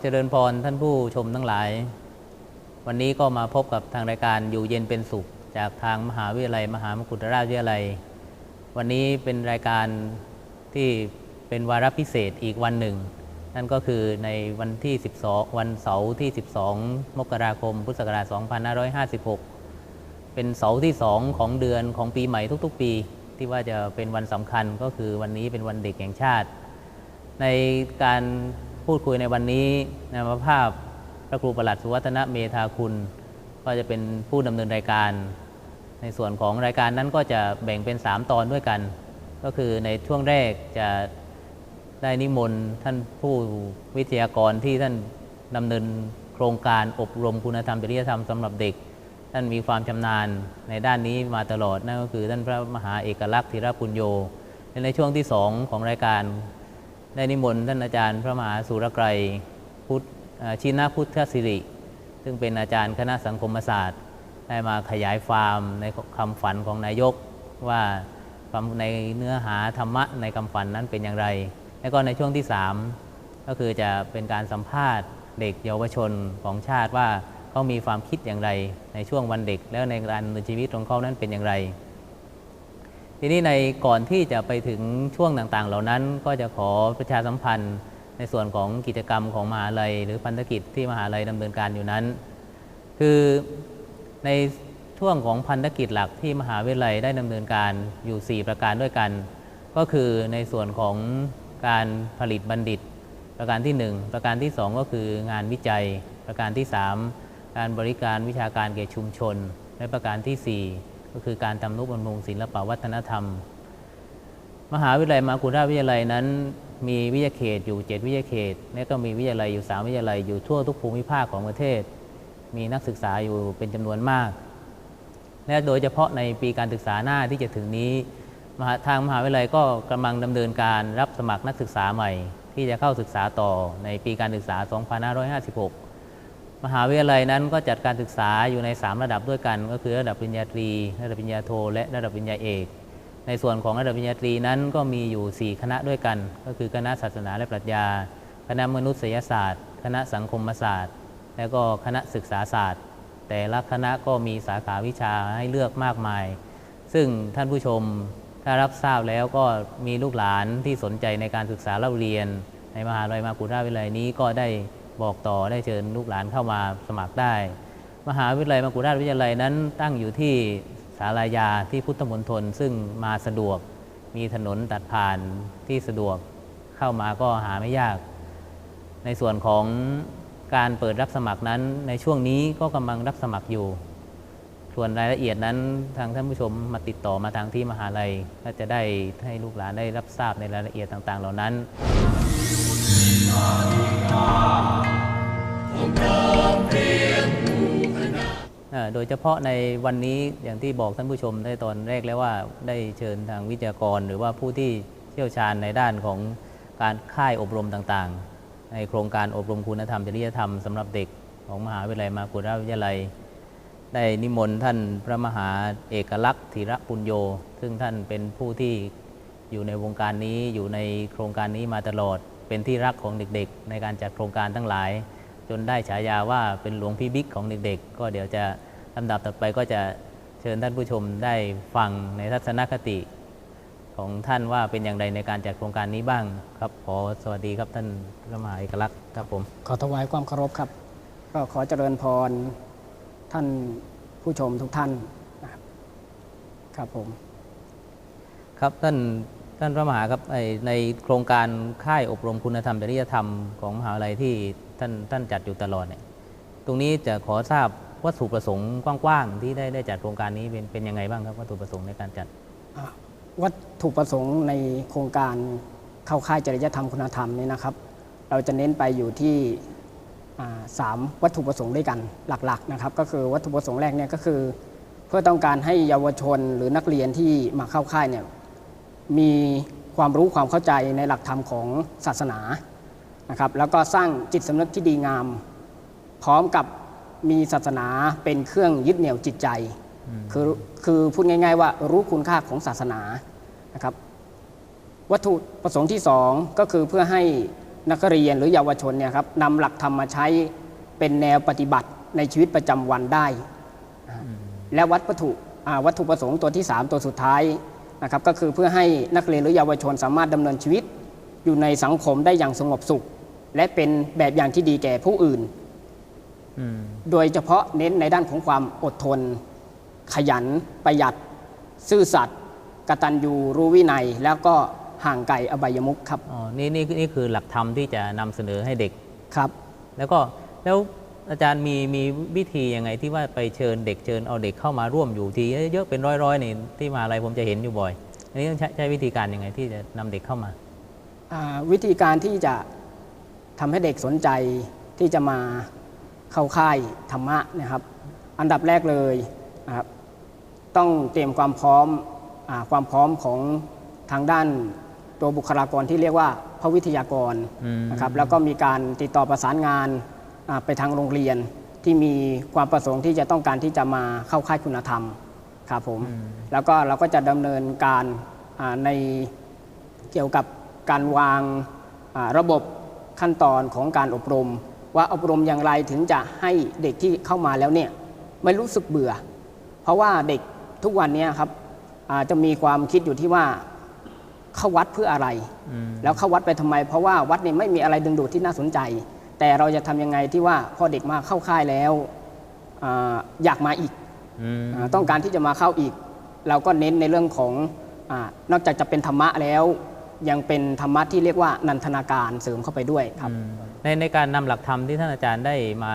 เจริญพรท่านผู้ชมทั้งหลาย วันนี้ก็มาพบกับทางรายการอยู่เย็นเป็นสุข จากทางมหาวิทยาลัย มหามกุฏราชวิทยาลัย วันนี้เป็นรายการที่เป็นวาระพิเศษอีกวันหนึ่ง นั่นก็คือในวันที่ 12 วันเสาร์ที่ 12 มกราคม พุทธศักราช 2556 เป็นเสาร์ที่ 2 ของเดือนของปีใหม่ทุกๆ ปี ที่ว่าจะเป็นวันสำคัญก็คือวันนี้เป็นวันเด็กแห่งชาติ ในการ พูดคุยในวันนี้นามภาพพระครูประหลัดสุวัฒนเมธาคุณ ก็จะเป็นผู้ดำเนินรายการ ในส่วนของรายการนั้นก็จะแบ่งเป็น 3 ตอนด้วยกัน ก็คือในช่วงแรกจะได้นิมนต์ท่านผู้วิทยากรที่ท่านดำเนินโครงการอบรมคุณธรรมจริยธรรมสำหรับเด็ก ท่านมีความชำนาญในด้านนี้มาตลอดนั่นก็คือท่านพระมหาเอกลักษณ์ธีรปุญโยและในช่วงที่สองของรายการ ได้นิมนต์ท่านอาจารย์พระมหาสุรไกรพุทธชินพุทธสิริ ซึ่งเป็นอาจารย์คณะสังคมศาสตร์ ได้มาขยายความในคำฝันของนายกว่าในเนื้อหาธรรมะในคำฝันนั้นเป็นอย่างไร และก็ในช่วงที่ 3 ก็คือจะเป็นการสัมภาษณ์เด็กเยาวชนของชาติว่าเขามีความคิดอย่างไร ในช่วงวันเด็กแล้วในการดำเนินชีวิตของเขานั้นเป็นอย่างไร ทีนี้ในก่อนที่จะไปถึงช่วงต่างๆ เหล่านั้นก็จะขอประชาสัมพันธ์ ในส่วนของกิจกรรมของมหาลัย หรือพันธกิจที่มหาลัยดำเนินการอยู่นั้น คือในช่วงของพันธกิจหลักที่มหาวิทยาลัยได้ดำเนินการอยู่ 4 ประการด้วยกัน ก็คือในส่วนของการผลิตบัณฑิต ประการที่ 1 ประการที่ 2 ก็คืองานวิจัย ประการที่ 3 การบริการวิชาการแก่ชุมชน และประการทีสี่4 ก็คือการทำนุบำรุงศิลปวัฒนธรรม มหาวิทยาลัยมากุราวิทยาลัยนั้น มีวิทยาเขตอยู่ 7 วิทยาเขต และก็มีวิทยาลัยอยู่ 3 วิทยาลัยอยู่ทั่วทุกภูมิภาคของประเทศ มีนักศึกษาอยู่เป็นจำนวนมาก และโดยเฉพาะในปีการศึกษาหน้าที่จะถึงนี้มหาทางมหาวิทยาลัยก็กำลังดำเนินการรับสมัครนักศึกษาใหม่ ที่จะเข้าศึกษาต่อในปีการศึกษา 2556 มหาวิทยาลัยนั้นก็จัดการศึกษาอยู่ใน 3 ระดับด้วยกัน ก็คือระดับปริญญาตรี ระดับปริญญาโท และระดับปริญญาเอก ในส่วนของระดับปริญญาตรีนั้นก็มีอยู่ 4 คณะด้วยกัน ก็คือคณะศาสนาและปรัชญา คณะมนุษยศาสตร์ คณะสังคมศาสตร์ และก็คณะศึกษาศาสตร์ แต่ละคณะก็มีสาขาวิชาให้เลือกมากมาย ซึ่งท่านผู้ชมถ้ารับทราบแล้วก็มีลูกหลานที่สนใจในการศึกษาเล่าเรียน ในมหาวิทยาลัยมากุฎาวิทยาลัยนี้ก็ได้ บอกต่อได้เชิญลูกหลานเข้ามาสมัครได้ มหาวิทยาลัยมกุฎราชวิทยาลัยนั้น ตั้งอยู่ที่ศาลายาที่พุทธมณฑลซึ่งมาสะดวก มีถนนตัดผ่านที่สะดวกเข้ามาก็หาไม่ยาก ในส่วนของการเปิดรับสมัครนั้น ในช่วงนี้ก็กำลังรับสมัครอยู่ ส่วนรายละเอียดนั้นทางท่านผู้ชมมาติดต่อมาทางที่มหาลัยก็จะได้ให้ลูกหลานได้รับทราบในรายละเอียดต่าง ๆ เหล่านั้น โดยเฉพาะในวันนี้อย่างที่บอกท่านผู้ชมได้ตอนแรกแล้วว่าได้เชิญทางวิทยากร หรือว่าผู้ที่เชี่ยวชาญในด้านของการค่ายอบรมต่างๆ ในโครงการอบรมคุณธรรมจริยธรรมสำหรับเด็กของมหาวิทยาลัยมากุฎราวิทยาลัย ได้นิมนต์ท่านพระมหาเอกลักษณ์ธีระปุญโย ซึ่งท่านเป็นผู้ที่อยู่ในวงการนี้อยู่ในโครงการนี้มาตลอด เป็นที่รักของเด็กๆ ในการจัดโครงการทั้งหลาย จนได้ฉายาว่าเป็นหลวงพี่บิ๊กของเด็กๆ ก็เดี๋ยวจะลำดับต่อไปก็จะเชิญท่านผู้ชมได้ฟังในทัศนคติของท่านว่าเป็นอย่างไรในการจัดโครงการนี้บ้างครับขอสวัสดีครับท่านพระมหาเอกลักษณ์ครับผมขอถวายความเคารพครับ ก็ขอเจริญพรท่านผู้ชมทุกท่านนะครับครับผม ครับท่าน ท่านพระมหาครับในโครงการค่ายอบรมคุณธรรมจริยธรรมของมหาวิทยาลัยที่ท่านท่านจัดอยู่ตลอดเนี่ยตรงนี้จะขอทราบวัตถุประสงค์กว้างๆที่ได้ได้จัดโครงการนี้เป็นเป็นยังไงบ้างครับวัตถุประสงค์ในการจัด วัตถุประสงค์ในโครงการเข้าค่ายจริยธรรมคุณธรรมนี่นะครับ เราจะเน้นไปอยู่ที่สามวัตถุประสงค์ด้วยกันหลักๆนะครับ ก็คือวัตถุประสงค์แรกเนี่ยก็คือ เพื่อต้องการให้เยาวชนหรือนักเรียนที่มาเข้าค่ายเนี่ย มีความรู้ความเข้าใจในหลักธรรมของศาสนานะครับแล้วก็สร้างจิตสำนึกที่ดีงาม พร้อมกับมีศาสนาเป็นเครื่องยึดเหนี่ยวจิตใจ คือคือพูดง่าย ๆ ว่ารู้คุณค่าของศาสนานะครับวัตถุประสงค์ที่สองก็คือเพื่อให้นักเรียนหรือเยาวชนเนี่ยครับนำหลักธรรมมาใช้เป็นแนวปฏิบัติในชีวิตประจำวันได้ และวัตถุวัตถุประสงค์ตัวที่ 3 ตัวสุดท้าย นะครับก็คือเพื่อให้นักเรียนหรือเยาวชนสามารถดำเนินชีวิต อยู่ในสังคมได้อย่างสงบสุข และเป็นแบบอย่างที่ดีแก่ผู้อื่นอืมโดยเฉพาะเน้นในด้านของความอดทน ขยัน ประหยัด ซื่อสัตย์กตัญญูรู้วินัย แล้วก็ห่างไกลอบายมุขครับอ๋อนี่นี่นี่คือหลักธรรมที่จะนำเสนอให้เด็กครับ แล้วก็แล้ว อาจารย์มีมีวิธียังไงที่ว่าไปเชิญเด็กเชิญเอาเด็กเข้ามาร่วมอยู่ทีเยอะๆเป็นร้อยๆนี่ที่มหาอะไรผมจะเห็นอยู่บ่อย อันนี้ต้องใช้ใช้วิธีการยังไงที่จะนำเด็กเข้ามาอ่าวิธีการที่จะทำให้เด็กสนใจที่จะมาเข้าค่ายธรรมะนะครับ อันดับแรกเลยนะครับต้องเตรียมความพร้อมอาความพร้อมของทางด้านตัวบุคลากรที่เรียกว่าพระวิทยากรอืมนะครับแล้วก็มีการติดต่อประสานงานอ่า ไปทางโรงเรียนที่มีความประสงค์ที่จะต้องการที่จะมาเข้าค่ายคุณธรรมครับผมแล้วก็เราก็จะดำเนินการอ่าในเกี่ยวกับการวางอ่าระบบขั้นตอนของการอบรม ว่าอบรมอย่างไรถึงจะให้เด็กที่เข้ามาแล้วเนี่ยไม่รู้สึกเบื่อ เพราะว่าเด็กทุกวันเนี้ครับอาจจะมีความคิดอยู่ที่ว่าเข้าวัดเพื่ออะไรอืมแล้วเข้าวัดไปทำไม เพราะว่าวัดนี่ไม่มีอะไรดึงดูดที่น่าสนใจ แต่เราจะทำยังไงที่ว่าพอเด็กมาเข้าค่ายแล้วอาอยากมาอีกอืมอาต้องการที่จะมาเข้าอีก เราก็เน้นในเรื่องของอานอกจากจะเป็นธรรมะแล้วยังเป็นธรรมะที่เรียกว่านันทนาการเสริมเข้าไปด้วยครับอืมในในการนำหลักธรรมที่ท่านอาจารย์ได้มา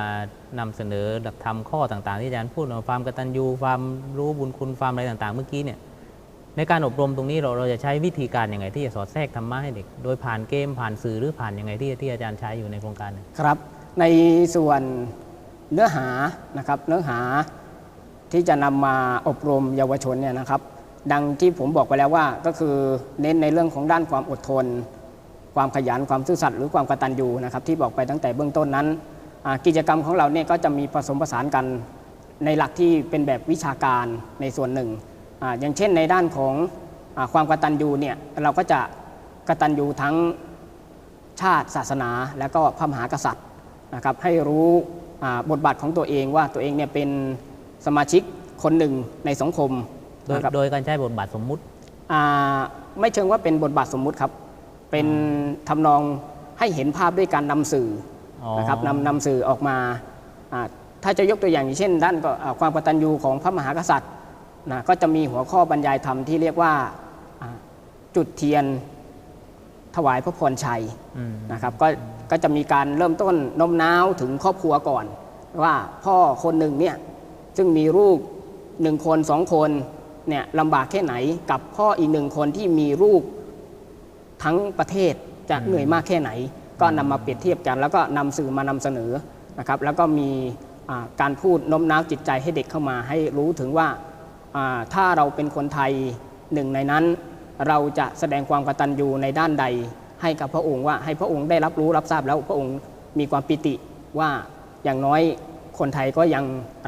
นำเสนอหลักธรรมข้อต่างๆ ที่อาจารย์พูดว่าความกตัญญูความรู้บุญคุณความอะไรต่างๆ เมื่อกี้เนี่ย ในการอบรมตรงนี้เราเราจะใช้วิธีการยังไง ที่จะสอดแทรกธรรมะให้เด็ก โดยผ่านเกมผ่านสื่อหรือผ่านยังไงที่ที่อาจารย์ใช้อยู่ในโครงการครับ ในส่วนเนื้อหานะครับเนื้อหาที่จะนำมาอบรมเยาวชนเนี่ยนะครับ ดังที่ผมบอกไปแล้วว่าก็คือเน้นในเรื่องของด้านความอดทน ความขยันความซื่อสัตย์หรือความกตัญญูนะครับที่บอกไปตั้งแต่เบื้องต้นนั้น กิจกรรมของเราเนี่ยก็จะมีผสมผสานกันในหลักที่เป็นแบบวิชาการในส่วนหนึ่ง อาอย่างเช่นในด้านของอาความกตัญญูเนี่ยเราก็จะกตัญญูทั้งชาติศาสนา และก็พระมหากษัตริย์นะครับให้รู้อ่าบทบาทของตัวเองว่าตัวเองเนี่ยเป็นสมาชิกคนหนึ่งในสังคม โดยนะครับโดยการใช้บทบาทสมมุติอ่าไม่เชิงว่าเป็นบทบาทสมมุติครับ เป็นทำนองให้เห็นภาพด้วยการนำสื่อออนะครับนำนำสื่อออกมาอ่าถ้าจะยกตัวอย่างอย่างเช่น ด้านก็อ่าความกตัญญูของพระมหากษัตริย์ นะก็จะมีหัวข้อบรรยายธรรมที่เรียกว่าอ่าจุดเทียนถวายพระพรชัยอืมนะครับก็ก็จะมีการเริ่มต้นโน้มน้าวถึงครอบครัวก่อน ว่าพ่อคนหนึ่งเนี่ยซึ่งมีลูกหนึ่งคนสองคนเนี่ยลำบากแค่ไหนกับพ่ออีกหนึ่งคนที่มีลูกทั้งประเทศจะเหนื่อยมากแค่ไหน ก็นำมาเปรียบเทียบกัน แล้วก็นำสื่อมานำเสนอนะครับ แล้วก็มีอ่าการพูดโน้มน้าวจิตใจให้เด็กเข้ามาให้รู้ถึงว่าอ่า ถ้าเราเป็นคนไทยหนึ่งในนั้น เราจะแสดงความกตัญญูในด้านใด ให้กับพระองค์ว่าให้พระองค์ได้รับรู้รับทราบแล้วพระองค์มีความปิติว่าอย่างน้อยคนไทยก็ยัง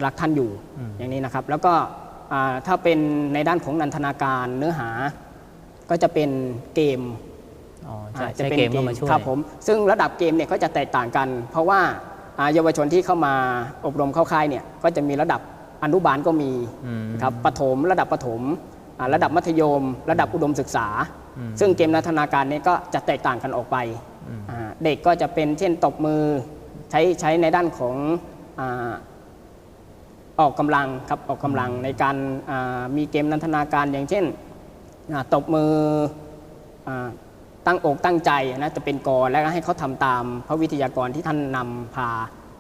รักท่านอยู่อืมอย่างนี้นะครับ แล้วก็อ่าถ้าเป็นในด้านของนันทนาการเนื้อหาก็จะเป็นเกมอ๋อใช้อ่าใช้เกมเข้ามาช่วยครับผมซึ่งระดับเกมเนี่ยก็จะแตกต่างกัน เพราะว่าอ่าเยาวชนที่เข้ามาอบรมเข้าค่ายเนี่ยก็จะมีระดับ อนุบาลก็มีอืมครับปฐมระดับปฐมอ่าระดับมัธยม ระดับอุดมศึกษาอืมซึ่งเกมนันทนาการเนี่ยก็จะแตกต่างกันออกไปอืมอ่าเด็กก็จะเป็นเช่นตบมือใช้ใช้ในด้านของอาออกกำลังครับออกกำลังในการอ่ามีเกมนันทนาการอย่างเช่นอ่าตบมืออาตั้งอกตั้งใจนะจะเป็นกรแล้วก็ให้เขาทำตามพระวิทยากรที่ท่านนำพา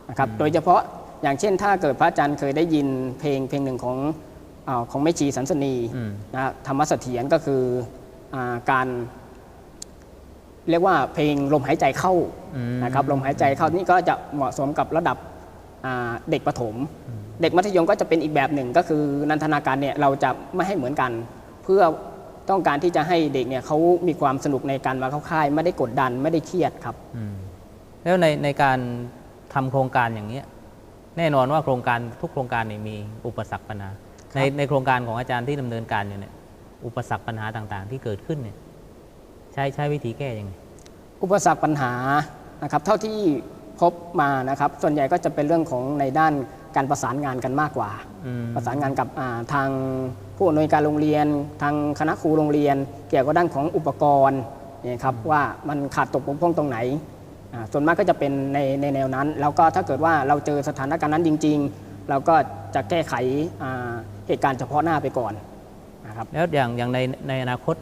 นะครับโดยเฉพาะ อย่างเช่นถ้าเกิดพระอาจารย์เคยได้ยินเพลงเพลงหนึ่งของอาของแม่ชีสันสนีอืมนะธรรมเสถียรก็คืออาการเรียกว่าเพลงลมหายใจเข้าอืมนะครับลมหายใจเข้านี่ก็จะเหมาะสมกับระดับอ่าเด็กประถม เด็กมัธยมก็จะเป็นอีกแบบหนึ่งก็คือนันทนาการเนี่ยเราจะไม่ให้เหมือนกัน เพื่อต้องการที่จะให้เด็กเนี่ยเขามีความสนุกในการมาเข้าค่าย ไม่ได้กดดันไม่ได้เครียดครับอืมแล้วในในการทำโครงการอย่างเนี้ย แน่นอนว่าโครงการทุกโครงการเนี่ยมีอุปสรรคปัญหาในในโครงการของอาจารย์ที่ดำเนินการอยู่เนี่ยอุปสรรคปัญหาต่างๆ ที่เกิดขึ้นเนี่ยใช้ใช้วิธีแก้ยังไงอุปสรรคปัญหานะครับเท่าที่พบมานะครับ ส่วนใหญ่ก็จะเป็นเรื่องของในด้านการประสานงานกันมากกว่าอืมประสานงานกับอ่าทางผู้อำนวยการโรงเรียน ทางคณะครูโรงเรียน เกี่ยวกับด้านของอุปกรณ์เนี่ยครับว่ามันขาดตกบกพร่องตรงไหนอ่า ส่วนมากก็จะเป็นในในแนวนั้น แล้วก็ถ้าเกิดว่าเราเจอสถานการณ์นั้นจริง ๆ เราก็จะแก้ไขอ่าเหตุการณ์เฉพาะหน้าไปก่อนนะครับแล้วอย่างอย่างในในอนาคต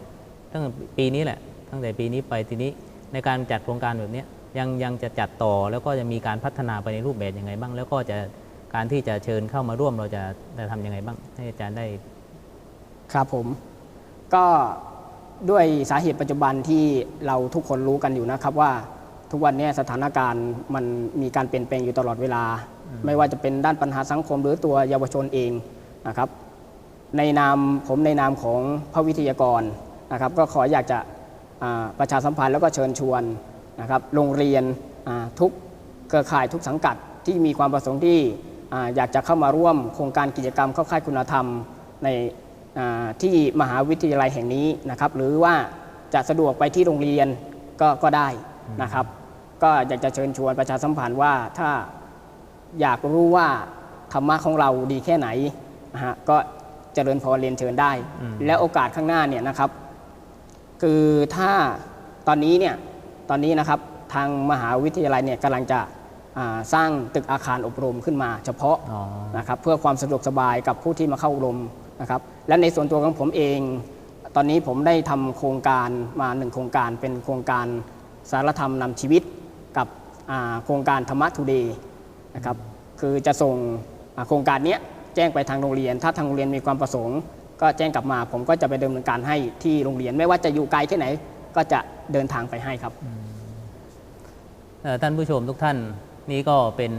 ตั้งแต่ปีนี้แหละ ตั้งแต่ปีนี้ไปทีนี้ในการจัดโครงการแบบเนี้ยยังยังจะจัดต่อแล้วก็จะมีการพัฒนาไปในรูปแบบยังไงบ้าง แล้วก็จะการที่จะเชิญเข้ามาร่วมเราจะจะทำยังไงบ้าง ให้อาจารย์ได้ ครับผม ก็ด้วยสาเหตุปัจจุบันที่เราทุกคนรู้กันอยู่นะครับว่า ทุกวันนี้สถานการณ์มันมีการเปลี่ยนแปลงอยู่ตลอดเวลา ไม่ว่าจะเป็นด้านปัญหาสังคมหรือตัวเยาวชนเองนะครับ ในนามผมในนามของพระวิทยากรนะครับ ก็ขออยากจะอ่าประชาสัมพันธ์แล้วก็เชิญชวนนะครับโรงเรียนอ่าทุกเครือข่ายทุกสังกัดที่มีความประสงค์ที่อ่าอยากจะเข้ามาร่วมโครงการกิจกรรมเข้าค่ายคุณธรรมในอ่าที่มหาวิทยาลัยแห่งนี้นะครับ หรือว่าจะสะดวกไปที่โรงเรียนก็ก็ได้นะครับ ก็อยากจะเชิญชวนประชาสัมพันธ์ว่าถ้าอยากรู้ว่าธรรมะของเราดีแค่ไหนนะฮะก็เจริญพรเรียนเชิญได้อืมและโอกาสข้างหน้าเนี่ยนะครับ คือถ้าตอนนี้เนี่ยตอนนี้นะครับทางมหาวิทยาลัยเนี่ยกำลังจะอ่าสร้างตึกอาคารอบรมขึ้นมาเฉพาะอ๋อนะครับเพื่อความสะดวกสบายกับผู้ที่มาเข้าอบรมนะครับ และในส่วนตัวของผมเอง ตอนนี้ผมได้ทำโครงการมาหนึ่งโครงการเป็นโครงการสารธรรมนำชีวิต กับโครงการธรรมะทูเดย์นะครับคือจะส่งโครงการนี้แจ้งไปทางโรงเรียน ถ้าทางโรงเรียนมีความประสงค์ ก็แจ้งกลับมา ผมก็จะไปดำเนินการให้ที่โรงเรียน ไม่ว่าจะอยู่ไกลแค่ไหน ก็จะเดินทางไปให้ครับท่านผู้ชมทุกท่านนี่ก็เป็น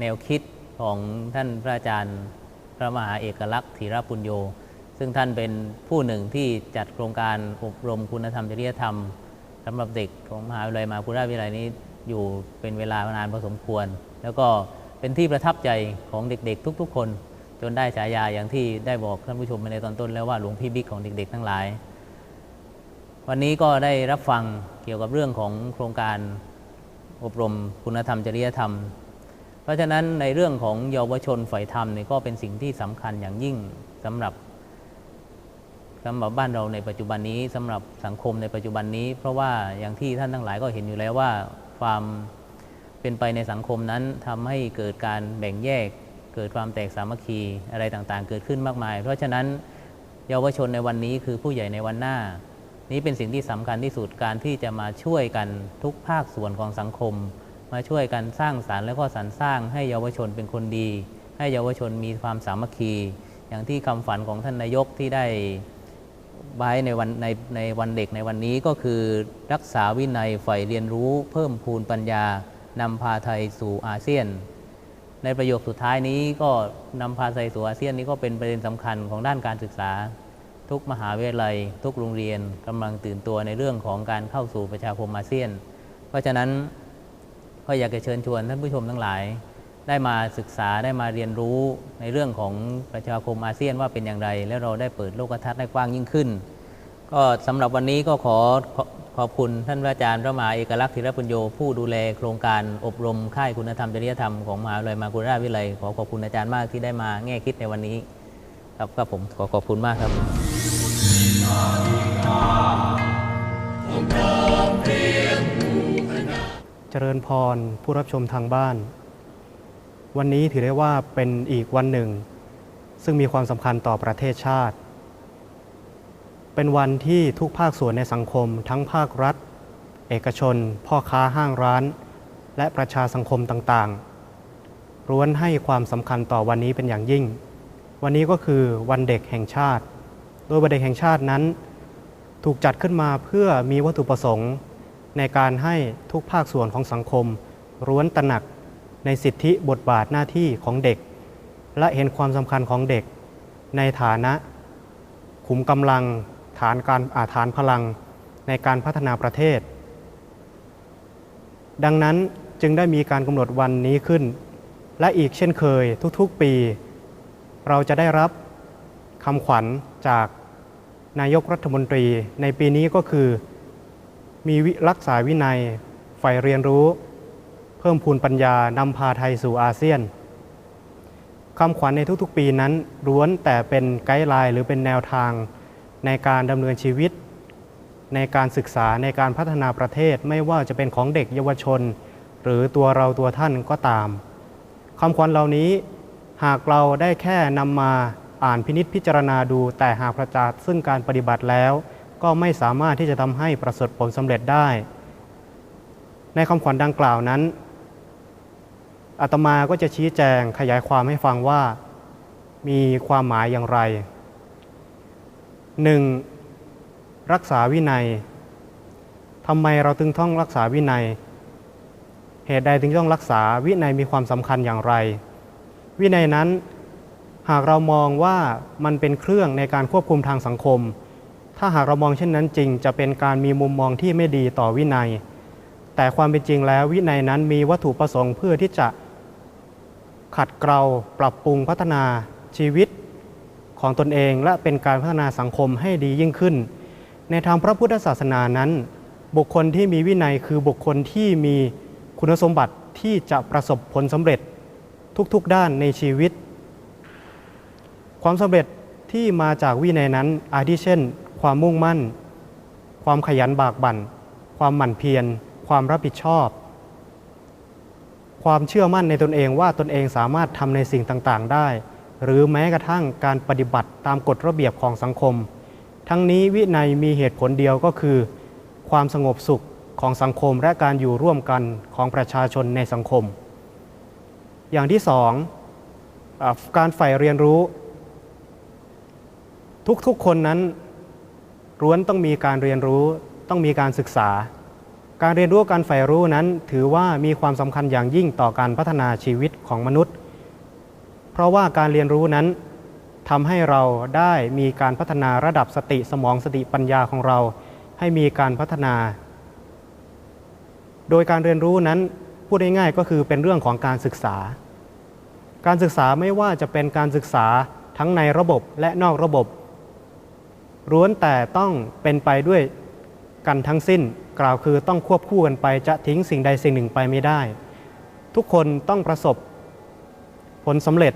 แนวคิดของท่านพระอาจารย์พระมหาเอกลักษณ์ธีรปุญโย ซึ่งท่านเป็นผู้หนึ่งที่จัดโครงการอบรมคุณธรรมจริยธรรมสำหรับเด็กของมหาวิทยาลัยมหาภูราวิทยาลัยนี้ อยู่เป็นเวลานานพอสมควร แล้วก็เป็นที่ประทับใจของเด็กๆ ทุก ๆ คน จนได้ฉายาอย่างที่ได้บอกท่านผู้ชมไปในตอนต้นแล้วว่าหลวงพี่บิ๊กของเด็ก ๆ ทั้งหลาย วันนี้ก็ได้รับฟังเกี่ยวกับเรื่องของโครงการอบรมคุณธรรมจริยธรรม เพราะฉะนั้นในเรื่องของเยาวชนฝ่ายธรรมเนี่ยก็เป็นสิ่งที่สำคัญอย่างยิ่งสำหรับสำหรับบ้านเราในปัจจุบันนี้สำหรับสังคมในปัจจุบันนี้ เพราะว่าอย่างที่ท่านทั้งหลายก็เห็นอยู่แล้วว่า ความเป็นไปในสังคมนั้นทำให้เกิดการแบ่งแยก เกิดความแตกสามัคคีอะไรต่างๆ เกิดขึ้นมากมาย เพราะฉะนั้นเยาวชนในวันนี้คือผู้ใหญ่ในวันหน้า นี้เป็นสิ่งที่สำคัญที่สุดการที่จะมาช่วยกันทุกภาคส่วนของสังคม มาช่วยกันสร้างสารรค์และก็สรรสร้างให้เยาวชนเป็นคนดี ให้เยาวชนมีความสามัคคี อย่างที่คำฝันของท่านนายกที่ได้ ไว้ในวันในในวันเด็กในวันนี้ก็คือรักษาวินัยใฝ่เรียนรู้ เพิ่มพูนปัญญานำพาไทยสู่อาเซียน ในประโยคสุดท้ายนี้ก็นำพาไทยสู่อาเซียนนี้ก็เป็นประเด็นสำคัญของด้านการศึกษา ทุกมหาวิทยาลัย ทุกโรงเรียนกำลังตื่นตัวในเรื่องของการเข้าสู่ประชาคมอาเซียน เพราะฉะนั้นก็อยากจะเชิญชวนท่านผู้ชมทั้งหลาย ได้มาศึกษาได้มาเรียนรู้ในเรื่องของประชาคมอาเซียนว่าเป็นอย่างไร แล้วเราได้เปิดโลกทัศน์ให้กว้างยิ่งขึ้น ก็สำหรับวันนี้ก็ขอขอบคุณท่านพระอาจารย์พระมหาเอกลักษณ์ธีรปุญโยผู้ดูแลโครงการอบรมค่ายคุณธรรมจริยธรรมของมหาวิทยาลัยมากุราชวิทยาลัยขอขอบคุณอาจารย์มากที่ได้มาแง่คิดในวันนี้ ครับครับผมขอขอบคุณมากครับเจริญพรผู้รับชมทางบ้าน วันนี้ถือได้ว่าเป็นอีกวันหนึ่ง ซึ่งมีความสำคัญต่อประเทศชาติ เป็นวันที่ทุกภาคส่วนในสังคม ทั้งภาครัฐ เอกชน พ่อค้าห้างร้าน และประชาสังคมต่างๆล้วนให้ความสำคัญต่อวันนี้เป็นอย่างยิ่ง วันนี้ก็คือวันเด็กแห่งชาติ โดยวันเด็กแห่งชาตินั้น ถูกจัดขึ้นมาเพื่อมีวัตถุประสงค์ ในการให้ทุกภาคส่วนของสังคมร้วนตระหนัก ในสิทธิบทบาทหน้าที่ของเด็ก และเห็นความสำคัญของเด็ก ในฐานะขุมกำลังฐานการอาฐานพลังในการพัฒนาประเทศ ดังนั้นจึงได้มีการกำหนดวันนี้ขึ้น และอีกเช่นเคยทุกๆปี เราจะได้รับคำขวัญจากนายกรัฐมนตรีในปีนี้ก็คือ มีวิรักษาวินัยฝ่ายเรียนรู้ เพิ่มพูนปัญญานำพาไทยสู่อาเซียนคำขวัญในทุกๆ ปีนั้นล้วนแต่เป็นไกด์ไลน์หรือเป็นแนวทางในการดำเนินชีวิต ในการศึกษาในการพัฒนาประเทศไม่ว่าจะเป็นของเด็กเยาวชน หรือตัวเราตัวท่านก็ตามคำขวัญเหล่านี้หากเราได้แค่นำมาอ่านพินิษพิจารณาดูแต่หากประจักษ์ซึ่งการปฏิบัติแล้ว ก็ไม่สามารถที่จะทำให้ประสบผลสำเร็จได้ ในคำขวัญดังกล่าวนั้น อาตมาก็จะชี้แจงขยายความให้ฟังว่ามีความหมายอย่างไร 1. รักษาวินัยทำไมเราถึงต้องรักษาวินัย เหตุใดถึงต้องรักษาวินัยมีความสำคัญอย่างไร วินัยนั้นหากเรามองว่ามันเป็นเครื่องในการควบคุมทางสังคม ถ้าหากเรามองเช่นนั้นจริง จะเป็นการมีมุมมองที่ไม่ดีต่อวินัย แต่ความเป็นจริงแล้ววินัยนั้นมีวัตถุประสงค์เพื่อที่จะ ขัดเกลาปรับปรุงพัฒนาชีวิตของตนเองและเป็นการพัฒนาสังคมให้ดียิ่งขึ้น ในทางพระพุทธศาสนานั้น บุคคลที่มีวินัยคือบุคคลที่มีคุณสมบัติที่จะประสบผลสำเร็จทุกๆด้านในชีวิต ความสำเร็จที่มาจากวินัยนั้น อาทิเช่น ความมุ่งมั่น ความขยันบากบั่น ความหมั่นเพียร ความรับผิดชอบ ความเชื่อมั่นในตนเองว่าตนเองสามารถทำในสิ่งต่างๆ ได้ หรือแม้กระทั่งการปฏิบัติตามกฎระเบียบของสังคม ทั้งนี้วินัยมีเหตุผลเดียวก็คือ ความสงบสุขของสังคมและการอยู่ร่วมกันของประชาชนในสังคม อย่างที่สองอการใฝ่เรียนรู้ ทุกๆคนนั้นล้วนต้องมีการเรียนรู้ต้องมีการศึกษา การเรียนรู้การใฝ่รู้นั้นถือว่ามีความสำคัญอย่างยิ่งต่อการพัฒนาชีวิตของมนุษย์ เพราะว่าการเรียนรู้นั้นทำให้เราได้มีการพัฒนาระดับสติสมองสติปัญญาของเรา ให้มีการพัฒนา โดยการเรียนรู้นั้นพูดง่ายๆก็คือเป็นเรื่องของการศึกษา การศึกษาไม่ว่าจะเป็นการศึกษาทั้งในระบบและนอกระบบล้วนแต่ต้องเป็นไปด้วยกันทั้งสิ้น กล่าวคือต้องควบคู่กันไปจะทิ้งสิ่งใดสิ่งหนึ่งไปไม่ได้ ทุกคนต้องประสบผลสำเร็จ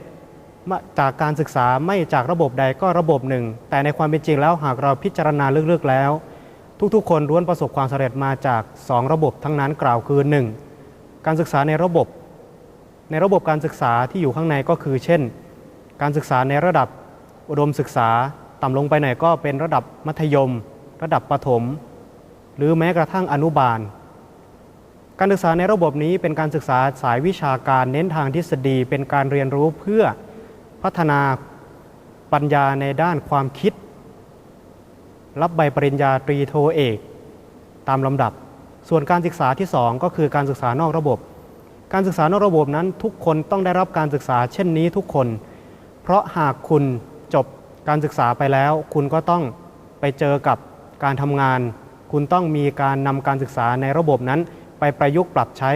จากการศึกษาไม่จากระบบใดก็ระบบหนึ่ง แต่ในความเป็นจริงแล้วหากเราพิจารณาลึกๆแล้ว ทุกๆ คนล้วนประสบความสำเร็จมาจาก 2 ระบบทั้งนั้นกล่าวคือ 1. การศึกษาในระบบ ในระบบการศึกษาที่อยู่ข้างในก็คือ เช่น การศึกษาในระดับอุดมศึกษา ต่ำลงไปหน่อยก็เป็นระดับมัธยม ระดับประถม หรือแม้กระทั่งอนุบาล การศึกษาในระบบนี้เป็นการศึกษาสายวิชาการเน้นทางทฤษฎี เป็นการเรียนรู้เพื่อพัฒนาปัญญาในด้านความคิด รับใบปริญญาตรีโทเอก ตามลำดับ ส่วนการศึกษาที่ 2 ก็คือการศึกษานอกระบบ การศึกษานอกระบบนั้นทุกคนต้องได้รับการศึกษาเช่นนี้ทุกคน เพราะหากคุณจบการศึกษาไปแล้ว คุณก็ต้องไปเจอกับการทำงาน คุณต้องมีการนำการศึกษาในระบบนั้น ไปประยุกต์ปรับใช้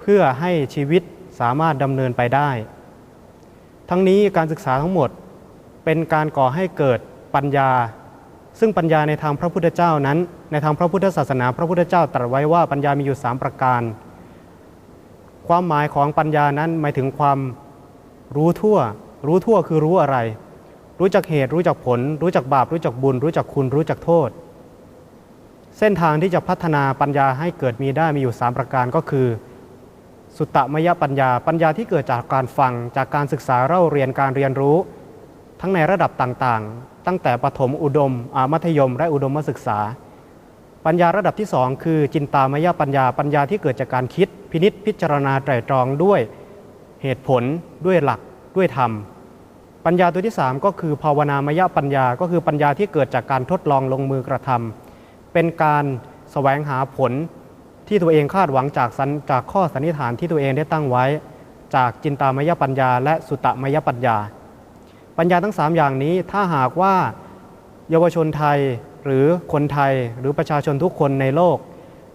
เพื่อให้ชีวิตสามารถดำเนินไปได้ ทั้งนี้การศึกษาทั้งหมดเป็นการก่อให้เกิดปัญญา ซึ่งปัญญาในทางพระพุทธเจ้านั้น ในทางพระพุทธศาสนา พระพุทธเจ้าตรัสไว้ว่าปัญญามีอยู่ 3 ประการ ความหมายของปัญญานั้นหมายถึงความรู้ทั่ว รู้ทั่วคือรู้อะไร รู้จักเหตุ รู้จักผล รู้จักบาป รู้จักบุญ รู้จักคุณ รู้จักโทษ เส้นทางที่จะพัฒนาปัญญาให้เกิดมีได้มีอยู่ 3 ประการก็คือ สุตตมยปัญญา ปัญญาที่เกิดจากการฟังจากการศึกษาเล่าเรียนการเรียนรู้ ทั้งในระดับต่างๆ ตั้งแต่ประถมอุดมมัธยม และอุดมศึกษา ปัญญาระดับที่ 2 คือ จินตามยปัญญา ปัญญาที่เกิดจากการคิด พินิษพิจารณาไตรตรองด้วยเหตุผล ด้วยหลัก ด้วยธรรมปัญญาตัวที่ 3 ก็คือภาวนามยปัญญา ก็คือปัญญาที่เกิดจากการทดลองลงมือกระทำ เป็นการแสวงหาผลที่ตัวเองคาดหวังจากสันจากข้อสันนิษฐานที่ตัวเองได้ตั้งไว้ จากจินตามยปัญญา และสุตตมยปัญญา ปัญญาทั้ง 3 อย่างนี้ถ้าหากว่าเยาวชนไทยหรือคนไทยหรือประชาชนทุกคนในโลก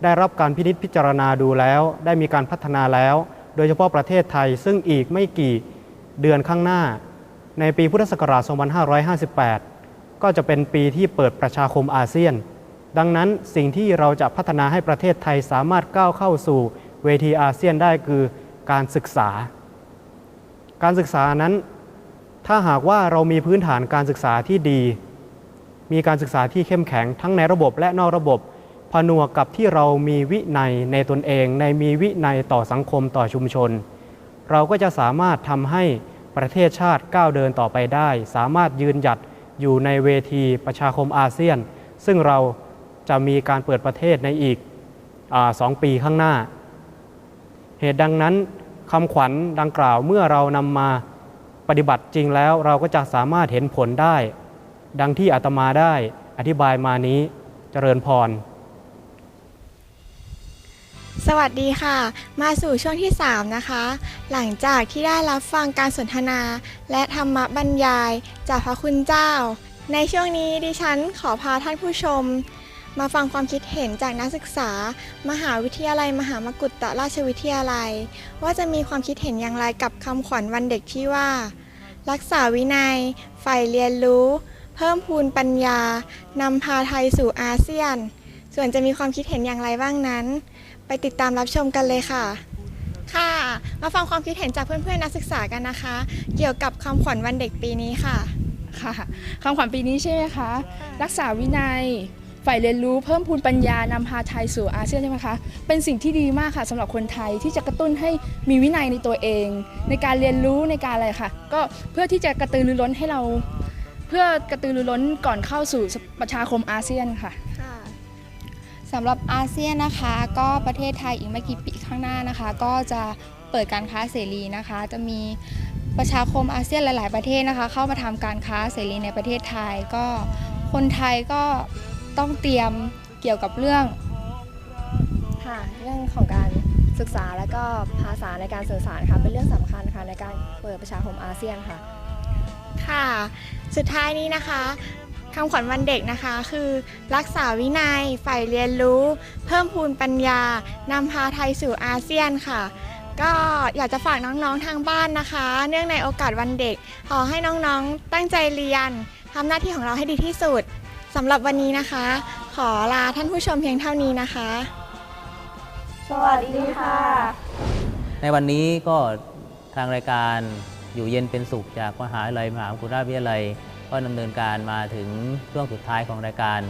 ได้รับการพินิจพิจารณาดูแล้ว ได้มีการพัฒนาแล้ว โดยเฉพาะประเทศไทยซึ่งอีกไม่กี่เดือนข้างหน้า ในปีพุทธศักราช 2558 ก็จะเป็นปีที่เปิดประชาคมอาเซียน ดังนั้นสิ่งที่เราจะพัฒนาให้ประเทศไทยสามารถก้าวเข้าสู่เวทีอาเซียนได้คือการศึกษา การศึกษานั้น ถ้าหากว่าเรามีพื้นฐานการศึกษาที่ดี มีการศึกษาที่เข้มแข็งทั้งในระบบและนอกระบบ ผนวกกับที่เรามีวินัยในตนเอง ในมีวินัยต่อสังคมต่อชุมชน เราก็จะสามารถทำให้ประเทศชาติก้าวเดินต่อไปได้ สามารถยืนหยัดอยู่ในเวทีประชาคมอาเซียน ซึ่งเรา จะมีการเปิดประเทศในอีกอสองปีข้างหน้า เหตุดังนั้นคำขวัญดังกล่าวเมื่อเรานำมาปฏิบัติจริงแล้วเราก็จะสามารถเห็นผลได้ ดังที่อาตมาได้อธิบายมานี้เจริญพร สวัสดีค่ะ มาสู่ช่วงที่ 3 นะคะ หลังจากที่ได้รับฟังการสนทนา และธรรมบรรยายจากพระคุณเจ้า ในช่วงนี้ดิฉันขอพาท่านผู้ชม มาฟังความคิดเห็นจากนักศึกษา มหาวิทยาลัย มหามกุฏราชวิทยาลัย ว่าจะมีความคิดเห็นอย่างไรกับคำขวัญวันเด็กที่ว่า รักษาวินัย ใฝ่เรียนรู้ เพิ่มพูนปัญญานำพาไทยสู่อาเซียน ส่วนจะมีความคิดเห็นอย่างไรบ้างนั้น ไปติดตามรับชมกันเลยค่ะ ค่ะ มาฟังความคิดเห็นจากเพื่อนๆนักศึกษากันนะคะ เกี่ยวกับคำขวัญวันเด็กปีนี้ค่ะ ค่ะคำขวัญปีนี้ใช่ไหมคะ รักษาวินัย ฝ่ายเรียนรู้เพิ่มพูนปัญญานำพาไทยสู่อาเซียนใช่ไหมคะ เป็นสิ่งที่ดีมากค่ะสำหรับคนไทยที่จะกระตุ้นให้มีวินัยในตัวเอง ในการเรียนรู้ในการอะไรค่ะ ก็เพื่อที่จะกระตือรือร้นให้เรา เพื่อกระตือรือร้นก่อนเข้าสู่ประชาคมอาเซียนค่ะสำหรับอาเซียนนะคะ ก็ประเทศไทยอีกไม่กี่ปีข้างหน้านะคะ ก็จะเปิดการค้าเสรีนะคะ จะมีประชาคมอาเซียนหลาย ๆ ประเทศนะคะ เข้ามาทำการค้าเสรีในประเทศไทยก็คนไทยก็ ต้องเตรียมเกี่ยวกับเรื่องค่ะเรื่องของการศึกษาและก็ภาษาในการสื่อสารค่ะเป็นเรื่องสำคัญค่ะในการเปิดประชาคมอาเซียนค่ะ ค่ะ สุดท้ายนี้นะคะคำขวัญวันเด็กนะคะ คือ รักษาวินัยใฝ่เรียนรู้ เพิ่มพูนปัญญานำพาไทยสู่อาเซียนค่ะ ก็อยากจะฝากน้องๆทางบ้านนะคะ เนื่องในโอกาสวันเด็ก ขอให้น้องๆตั้งใจเรียนทำหน้าที่ของเราให้ดีที่สุด สำหรับวันนี้นะคะ ขอลาท่านผู้ชมเพียงเท่านี้นะคะ สวัสดีค่ะ ในวันนี้ก็ทางรายการอยู่เย็นเป็นสุขจากมหาวิทยาลัยมหาวิทยาลัย ก็ดำเนินการมาถึงช่วงสุดท้ายของรายการ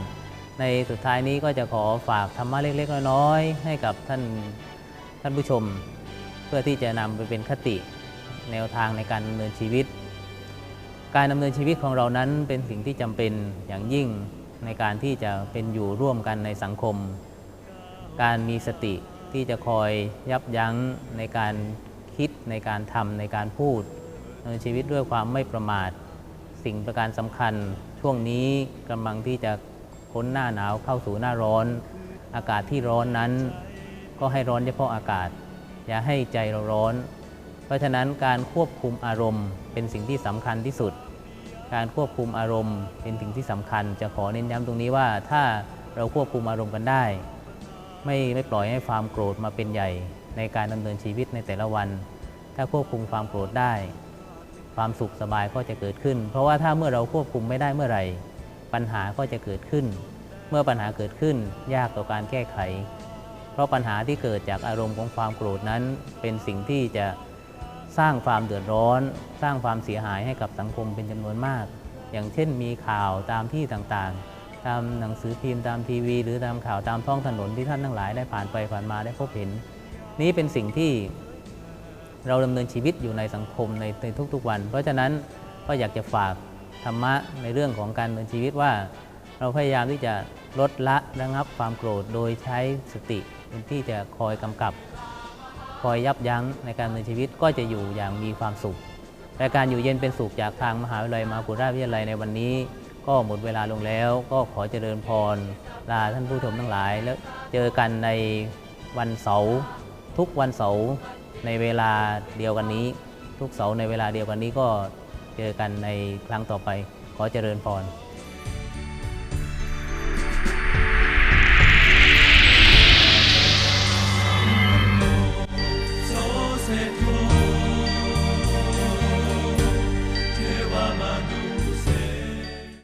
ในสุดท้ายนี้ก็จะขอฝากธรรมะเล็กๆน้อยๆให้กับท่านท่านผู้ชม เพื่อที่จะนำไปเป็นคติแนวทางในการดำเนินชีวิต การดำเนินชีวิตของเรานั้นเป็นสิ่งที่จำเป็นอย่างยิ่งในการที่จะเป็นอยู่ร่วมกันในสังคม การมีสติที่จะคอยยับยั้งในการคิดในการทำในการพูดดำเนินชีวิตด้วยความไม่ประมาท สิ่งประการสำคัญ ช่วงนี้กำลังที่จะพ้นหน้าหนาวเข้าสู่หน้าร้อน อากาศที่ร้อนนั้น ก็ให้ร้อนเฉพาะอากาศ อย่าให้ใจเราร้อน เพราะฉะนั้นการควบคุมอารมณ์เป็นสิ่งที่สำคัญที่สุด การควบคุมอารมณ์เป็นสิ่งที่สำคัญ จะขอเน้นย้ำตรงนี้ว่าถ้าเราควบคุมอารมณ์กันได้ ไม่ไม่ปล่อยให้ความโกรธมาเป็นใหญ่ ในการดำเนินชีวิตในแต่ละวัน ถ้าควบคุมความโกรธได้ ความสุขสบายก็จะเกิดขึ้น เพราะว่าถ้าเมื่อเราควบคุมไม่ได้เมื่อไหร่ ปัญหาก็จะเกิดขึ้น เมื่อปัญหาเกิดขึ้นยากต่อการแก้ไข เพราะปัญหาที่เกิดจากอารมณ์ของความโกรธนั้น เป็นสิ่งที่จะ สร้างความเดือดร้อน สร้างความเสียหายให้กับสังคมเป็นจำนวนมาก อย่างเช่นมีข่าวตามที่ต่างๆ ตามหนังสือพิมพ์ตามทีวี หรือตามข่าวตามท้องถนนที่ท่านทั้งหลายได้ผ่านไปผ่านมาได้พบเห็น นี้เป็นสิ่งที่เราดำเนินชีวิตอยู่ในสังคมในในทุกๆวัน เพราะฉะนั้นก็อยากจะฝากธรรมะในเรื่องของการดำเนินชีวิตว่า เราพยายามที่จะลดละระงับความโกรธโดยใช้สติเป็นที่จะคอยกำกับ อยยับยั้งในการดำเนินชีวิตก็จะอยู่อย่างมีความสุขและการอยู่เย็นเป็นสุขจากทางมหาวิทยาลัยมหาวิทยาลัยในวันนี้ ก็หมดเวลาลงแล้ว ก็ขอเจริญพรลาท่านผู้ชมทั้งหลาย แล้วเจอกันในวันเสาร์ทุกวันเสาร์ในเวลาเดียวกันนี้ ทุกเสาร์ในเวลาเดียวกันนี้ก็เจอกันในครั้งต่อไป ขอเจริญพร